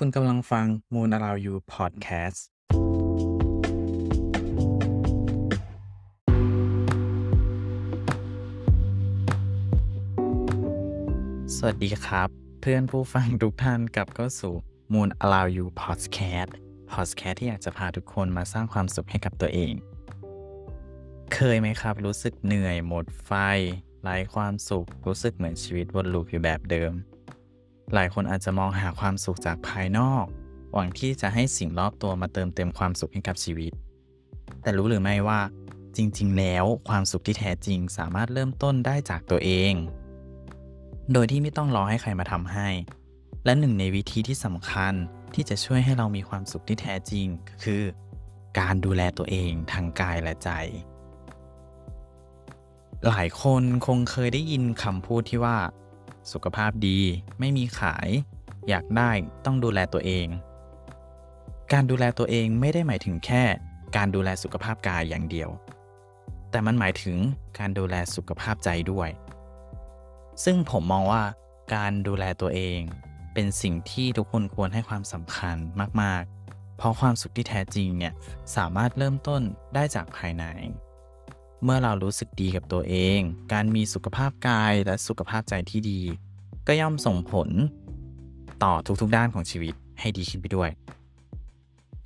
คุณกำลังฟัง Moon Allow You Podcast สวัสดีครับ เพื่อนผู้ฟังทุกท่านกลับเข้าสู่ Moon Allow You Podcast Podcast ที่อยากจะพาทุกคนมาสร้างความสุขให้กับตัวเอง เคยไหมครับ รู้สึกเหนื่อยหมดไฟไร้ความสุข รู้สึกเหมือนชีวิตวนลูปอยู่แบบเดิม หลายคนอาจจะมองหาความสุขจากภายนอก หวังที่จะให้สิ่งรอบตัวมาเติมเต็มความสุขให้กับชีวิต แต่รู้หรือไม่ว่า จริง ๆ แล้วความสุขที่แท้จริงสามารถเริ่มต้นได้จากตัวเอง โดยที่ไม่ต้องรอให้ใครมาทำให้ และหนึ่งในวิธีที่สำคัญที่จะช่วยให้เรามีความสุขที่แท้จริงก็คือ การดูแลตัวเองทางกายและใจ หลายคนคงเคยได้ยินคำพูดที่ว่า สุขภาพดี ไม่มีขาย อยากได้ต้องดูแลตัวเอง การดูแลตัวเองไม่ได้หมายถึงแค่ การดูแลสุขภาพกายอย่างเดียว แต่มันหมายถึงการดูแลสุขภาพใจด้วย ซึ่งผมมองว่าการดูแลตัวเองเป็นสิ่งที่ทุกคนควรให้ความสำคัญมาก ๆ เพราะความสุขที่แท้จริงเนี่ยสามารถเริ่มต้นได้จากภายใน เมื่อเรารู้สึกดีกับตัวเอง การมีสุขภาพกายและสุขภาพใจที่ดี ก็ย่อมส่งผลต่อทุกๆด้านของชีวิตให้ดีขึ้นไปด้วย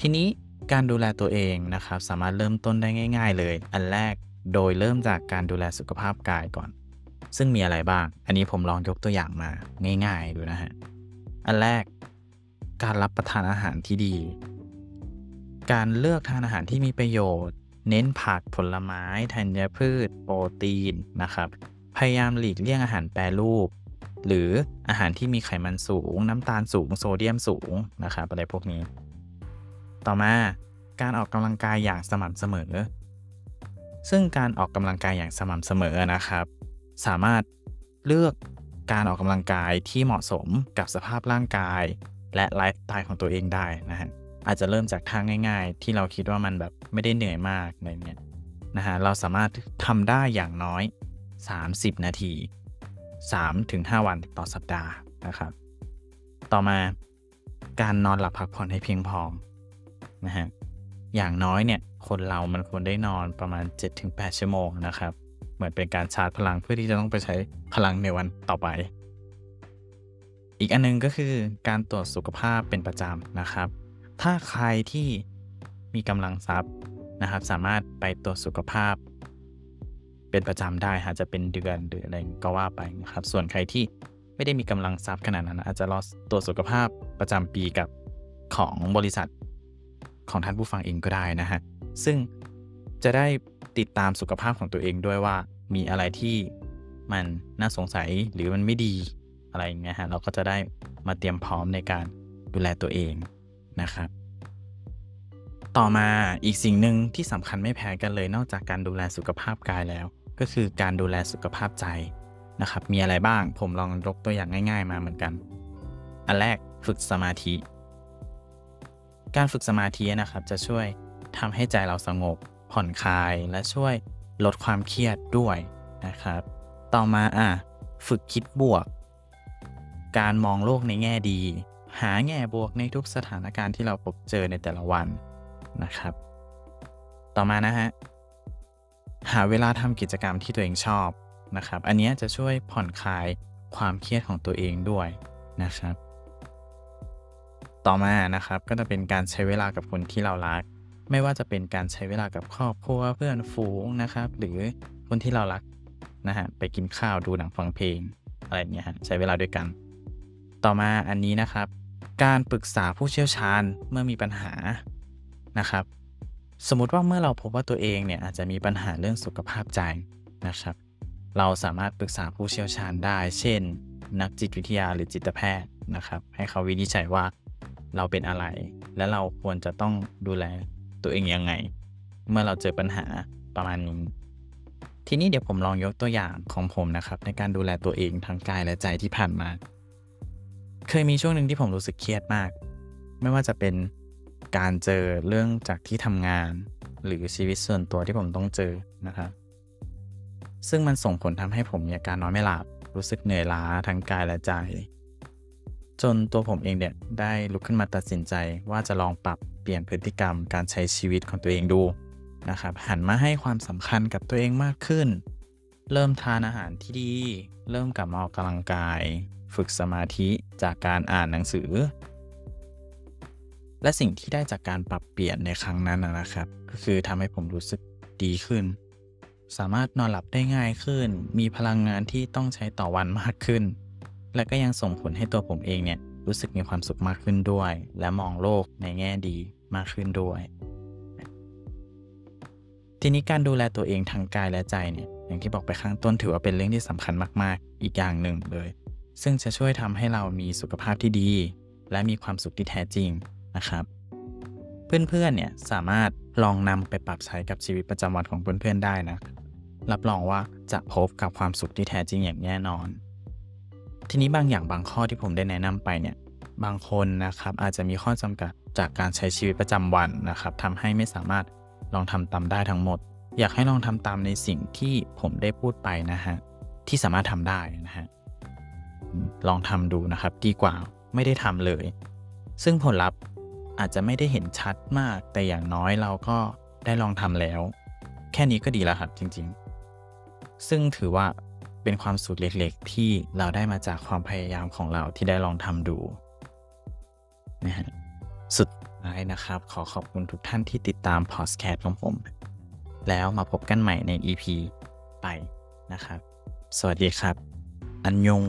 ทีนี้การดูแลตัวเองนะครับสามารถเริ่มต้นได้ง่าย ๆ เลย อันแรกโดยเริ่มจากการดูแลสุขภาพกายก่อน ซึ่งมีอะไรบ้าง อันนี้ผมลองยกตัวอย่างมาง่าย ๆ ดูนะฮะ อันแรกการรับประทานอาหารที่ดี การเลือกทานอาหารที่มีประโยชน์ เน้นผักผลไม้ธัญพืช โปรตีนนะครับ พยายามหลีกเลี่ยงอาหารแปรรูป หรืออาหารที่มีไขมันสูง น้ำตาลสูงโซเดียมสูงนะครับอะไรพวกนี้ ต่อมาการออกกำลังกายอย่างสม่ำเสมอ ซึ่งการออกกำลังกายอย่างสม่ำเสมอนะครับ สามารถเลือกการออกกำลังกายที่เหมาะสมกับสภาพร่างกาย และไลฟ์สไตล์ของตัวเองได้นะฮะ อาจจะเริ่มจากท่าง่าย ๆ ที่เราคิดว่ามันแบบไม่ได้เหนื่อยมากอะไรเงี้ยนะฮะเราสามารถทำได้อย่างน้อย 30 นาที 3-5 วันต่อสัปดาห์นะครับ ต่อมาการนอนหลับพักผ่อนให้เพียงพอนะฮะอย่างน้อยเนี่ยคนเรามันควรได้นอนประมาณ 7-8 ชั่วโมงนะครับ เหมือนเป็นการชาร์จพลังเพื่อที่จะต้องไปใช้พลังในวันต่อไป อีกอันนึงก็คือการตรวจสุขภาพเป็นประจำนะครับ ถ้าใครที่มีกำลังทรัพย์นะครับ สามารถไปตรวจสุขภาพ เป็นประจำได้อาจจะเป็นเดือนหรืออะไรก็ว่าไปนะครับ ส่วนใครที่ไม่ได้มีกำลังทรัพย์ขนาดนั้น อาจจะรอตรวจสุขภาพประจำปีกับของบริษัทของท่านผู้ฟังเองก็ได้นะฮะ ซึ่งจะได้ติดตามสุขภาพของตัวเองด้วยว่ามีอะไรที่มันน่าสงสัยหรือมันไม่ดีอะไรอย่างเงี้ยฮะ เราก็จะได้มาเตรียมพร้อมในการดูแลตัวเอง นะครับ ต่อมาอีกสิ่งหนึ่งที่สำคัญไม่แพ้กันเลยนอกจากการดูแลสุขภาพกายแล้ว ก็คือการดูแลสุขภาพใจนะครับ มีอะไรบ้างผมลองยกตัวอย่างง่าย ๆ มาเหมือนกัน อันแรกฝึกสมาธิ การฝึกสมาธินะครับจะช่วยทำให้ใจเราสงบ ผ่อนคลายและช่วยลดความเครียดด้วยนะครับ ต่อมาอะฝึกคิดบวก การมองโลกในแง่ดี หาแง่บวกในทุกสถานการณ์ที่เราพบเจอในแต่ละวันนะครับ ต่อมานะฮะ หาเวลาทำกิจกรรมที่ตัวเองชอบนะครับ อันนี้จะช่วยผ่อนคลายความเครียดของตัวเองด้วยนะครับ ต่อมานะครับก็จะเป็นการใช้เวลากับคนที่เรารัก ไม่ว่าจะเป็นการใช้เวลากับครอบครัวเพื่อนฝูงนะครับ หรือคนที่เรารักนะฮะไปกินข้าวดูหนังฟังเพลงอะไรเงี้ยฮะใช้เวลาด้วยกัน ต่อมาอันนี้นะครับ การปรึกษาผู้เชี่ยวชาญเมื่อมีปัญหานะครับ สมมติว่าเมื่อเราพบว่าตัวเองเนี่ยอาจจะมีปัญหาเรื่องสุขภาพใจนะครับ เราสามารถปรึกษาผู้เชี่ยวชาญได้ เช่น นักจิตวิทยาหรือจิตแพทย์นะครับ ให้เขาวินิจฉัยว่าเราเป็นอะไร และเราควรจะต้องดูแลตัวเองยังไง เมื่อเราเจอปัญหาประมาณนี้ทีนี้เดี๋ยวผมลองยกตัวอย่างของผมนะครับ ในการดูแลตัวเองทางกายและใจที่ผ่านมา เคยมีช่วงหนึ่งที่ผมรู้สึกเครียดมาก ไม่ว่าจะเป็นการเจอเรื่องจากที่ทำงาน หรือชีวิตส่วนตัวที่ผมต้องเจอนะครับซึ่งมันส่งผลทำให้ผมมีอาการนอนไม่หลับรู้สึกเหนื่อยล้าทั้งกายและใจ จนตัวผมเองเนี่ยได้ลุกขึ้นมาตัดสินใจว่าจะลองปรับเปลี่ยนพฤติกรรมการใช้ชีวิตของตัวเองดูนะครับหันมาให้ความสำคัญกับตัวเองมากขึ้น เริ่มทานอาหารที่ดี เริ่มกลับมาออกกำลังกาย ฝึกสมาธิจากการอ่านหนังสือ และสิ่งที่ได้จากการปรับเปลี่ยนในครั้งนั้นนะครับ ก็คือทำให้ผมรู้สึกดีขึ้น สามารถนอนหลับได้ง่ายขึ้น มีพลังงานที่ต้องใช้ต่อวันมากขึ้น และก็ยังส่งผลให้ตัวผมเองเนี่ยรู้สึกมีความสุขมากขึ้นด้วย และมองโลกในแง่ดีมากขึ้นด้วย ทีนี้การดูแลตัวเองทางกายและใจเนี่ยอย่างที่บอกไปข้างต้นถือว่าเป็นเรื่องที่สำคัญมาก ๆ อีกอย่างหนึ่งเลย ซึ่งจะช่วยทำให้เรามีสุขภาพที่ดี และมีความสุขที่แท้จริงนะครับ เพื่อนๆเนี่ยสามารถลองนำไปปรับใช้กับชีวิตประจำวันของเพื่อนๆได้นะรับรองว่าจะพบกับความสุขที่แท้จริงอย่างแน่นอน ทีนี้บางอย่างบางข้อที่ผมได้แนะนำไปเนี่ยบางคนนะครับอาจจะมีข้อจำกัดจากการใช้ชีวิตประจำวันนะครับทำให้ไม่สามารถลองทำตามได้ทั้งหมด อยากให้ลองทำตามในสิ่งที่ผมได้พูดไปนะฮะที่สามารถทำได้นะฮะ ลองทำดูนะครับ ดีกว่าไม่ได้ทำเลย ซึ่งผลลัพธ์อาจจะไม่ได้เห็นชัดมาก แต่อย่างน้อยเราก็ได้ลองทำแล้ว แค่นี้ก็ดีแล้วครับจริง ๆ ซึ่งถือว่าเป็นความสุขเล็กๆ ที่เราได้มาจากความพยายามของเราที่ได้ลองทำดูนะฮะสุดท้ายนะครับ ขอขอบคุณทุกท่านที่ติดตามพอดแคสต์ของผม แล้วมาพบกันใหม่ใน EP ไปนะครับ สวัสดีครับ อันยง